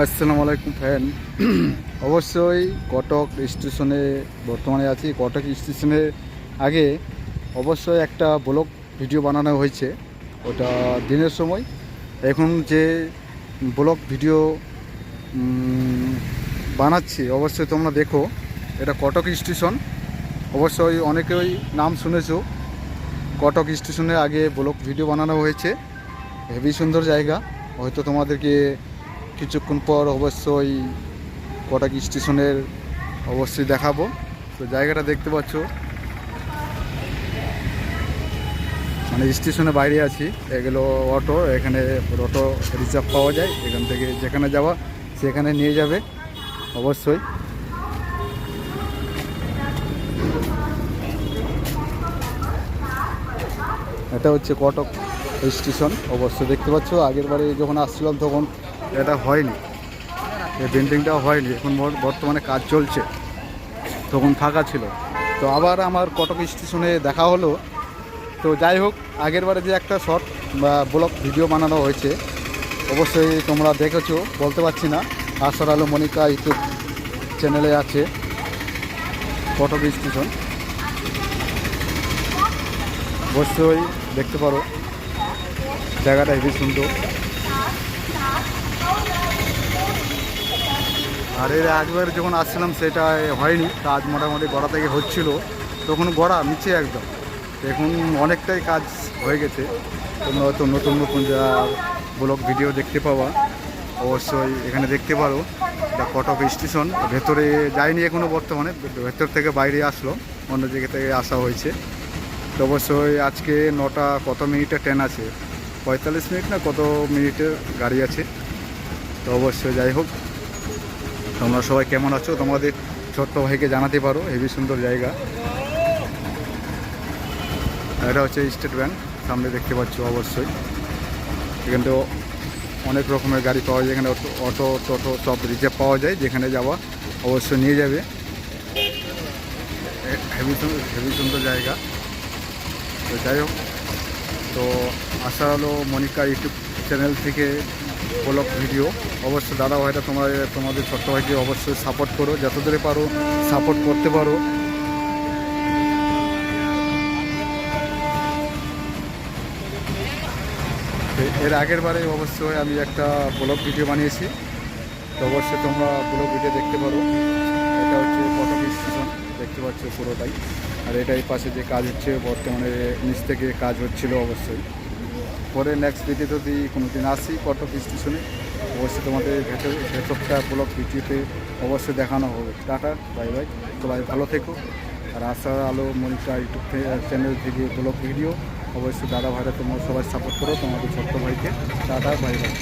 আসসালামু আলাইকুম ফ্যান। অবশ্যই কটক স্টেশনে, বর্তমানে আছি কটক স্টেশনে আগে অবশ্যই একটা ব্লগ ভিডিও বানানো হয়েছে। ওটা দিনের সময়। এখন যে ব্লগ ভিডিও বানাচ্ছি, অবশ্যই তোমরা দেখো। এটা কটক স্টেশন। অবশ্যই অনেকেই নাম শুনেছো। কটক স্টেশনের আগে ব্লগ ভিডিও বানানো হয়েছে। হেভি সুন্দর জায়গা। হয়তো তোমাদেরকে কিছুক্ষণ পর অবশ্যই কটাক স্টেশনের অবশ্যই দেখাবো। তো জায়গাটা দেখতে পাচ্ছ। মানে স্টেশনের বাইরে আছি। এগুলো অটো, এখানে অটো রিজার্ভ পাওয়া যায়। এখান থেকে যেখানে যাওয়া, সেখানে নিয়ে যাবে, অবশ্যই। এটা হচ্ছে কটক স্টেশন, অবশ্যই দেখতে পাচ্ছ। আগের বারে যখন আসছিলাম, তখন এটা হয়নি। এই বিল্ডিংটা হয়নি। এখন বর্তমানে কাজ চলছে। তখন ফাঁকা ছিল। তো আবার আমার কটক স্টেশনে দেখা হলো। তো যাই হোক, আগের বারে যে একটা শর্ট বা ব্লগ ভিডিও বানানো হয়েছে, অবশ্যই তোমরা দেখেছ। বলতে পারছি না। আশার আলো মনিকা ইউটিউব চ্যানেলে আছে কটক স্টেশন। অবশ্যই দেখতে পারো। জায়গাটা হেবি সুন্দর। আর এর আগেবার যখন আসছিলাম সেটা হয়নি। কাজ মোটামুটি গড়া থেকে হচ্ছিল। তখন গড়া নিচে একদম। এখন অনেকটাই কাজ হয়ে গেছে। তোমরা হয়তো নতুন নতুন যা ব্লগ ভিডিও দেখতে পাওয়া অবশ্যই এখানে দেখতে পারো। এটা কটক স্টেশন। ভেতরে যায়নি এখনও বর্তমানে, ভেতর থেকে বাইরে আসলো। অন্য জায়গা থেকে আসা হয়েছে। তো অবশ্যই আজকে নটা কত মিনিটে ট্রেন আছে? পঁয়তাল্লিশ মিনিট না কত মিনিটের গাড়ি আছে? তো অবশ্যই যাই হোক, তোমরা সবাই কেমন আছো? তোমাদের ছোট্ট ভাইকে জানাতে পারো, হেভি সুন্দর জায়গা। এটা হচ্ছে স্টেট ব্যাংক, সামনে দেখতে পাচ্ছ অবশ্যই। এখানে তো অনেক রকমের গাড়ি পাওয়া যায়, এখানে অটো টোটো সব রিজার্ভ পাওয়া যায়, যেখানে যাওয়া অবশ্যই নিয়ে যাবে। হেভি হেভি সুন্দর জায়গা। তো যাই হোক, তো আশা হলো মনিকা ইউটিউব চ্যানেল থেকে ব্লগ ভিডিও। অবশ্যই দাদা ভাইটা তোমার, তোমাদের ছোট্ট ভাইকে অবশ্যই সাপোর্ট করো যত দূরে পারো সাপোর্ট করতে পারো। এর আগের বারে অবশ্যই আমি একটা ব্লগ ভিডিও বানিয়েছি। তো অবশ্যই তোমরা ব্লগ ভিডিও দেখতে পারো। এটা হচ্ছে কটক স্টেশন দেখতে পাচ্ছ পুরোটাই। আর এটাই পাশে যে কাজ হচ্ছে, বর্তমানে নিচ থেকে কাজ হচ্ছিল অবশ্যই। পরে নেক্সট ভিডিও যদি কোনো দিন আসি কটক স্টেশনে, অবশ্যই তোমাদের ভেতর ভেতরটা ব্লক ভিডিওতে অবশ্যই দেখানো হবে। টাটা বাই বাই সবাই ভালো থেকো। আর আশা আলো মনিকা ইউটিউব চ্যানেল থেকে ব্লগ ভিডিও অবশ্যই দাদা ভাইরা তোমার সবাই সাপোর্ট করো তোমাদের ছোট্ট ভাইকে। Tata bye bye